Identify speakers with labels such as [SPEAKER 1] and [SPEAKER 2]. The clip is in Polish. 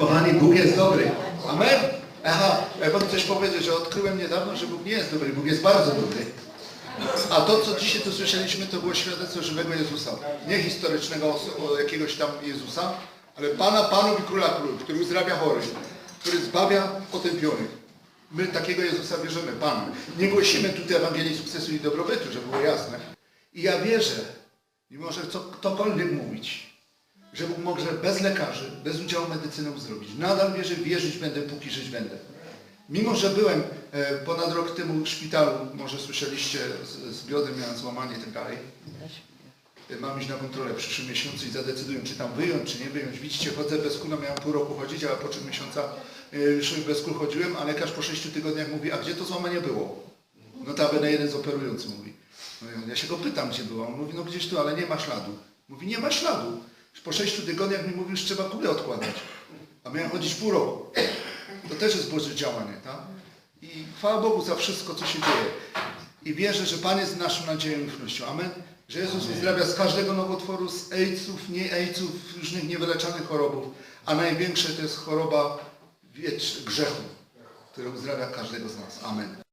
[SPEAKER 1] Kochani, Bóg jest dobry. Amen? Aha, ja wam coś powiedzieć, że odkryłem niedawno, że Bóg nie jest dobry, Bóg jest bardzo dobry. A to, co dzisiaj tu słyszeliśmy, to było świadectwo żywego Jezusa. Nie historycznego jakiegoś tam Jezusa, ale Pana Panów i Króla Królów, który uzdrawia chorych, który zbawia potępionych. My takiego Jezusa bierzemy, Pan. Nie głosimy tutaj Ewangelii sukcesu i dobrobytu, żeby było jasne. I ja wierzę, mimo że co ktokolwiek mówić, że Bóg może bez lekarzy, bez udziału medycyny uzdrowić. Nadal wierzę, wierzyć będę, póki żyć będę. Mimo, że byłem e, ponad rok temu w szpitalu, może słyszeliście, z, z biodrem miałem złamanie i tak dalej. E, Mam iść na kontrolę w przyszłym miesiącu i zadecydują, czy tam wyjąć, czy nie wyjąć. Widzicie, chodzę bez no miałem pół roku chodzić, ale po trzy miesiąca e, już bez kół chodziłem, a lekarz po sześciu tygodniach mówi, a gdzie to złamanie było? Notabene jeden z operujący mówi. No ja- się go pytam, gdzie było. On mówi, no gdzieś tu, ale nie ma śladu. Mówi, nie ma śladu. Po sześciu tygodniach mi mówił, że trzeba kulę odkładać. A miałem chodzić pół roku. To też jest Boże działanie, tak? I chwała Bogu za wszystko, co się dzieje. I wierzę, że Pan jest naszą nadzieją i ufnością. Amen. Że Jezus uzdrawia z każdego nowotworu, z AIDS-ów, nie AIDS-ów, różnych niewyleczanych chorobów. A największe to jest choroba wiecz, grzechu, która uzdrawia każdego z nas. Amen.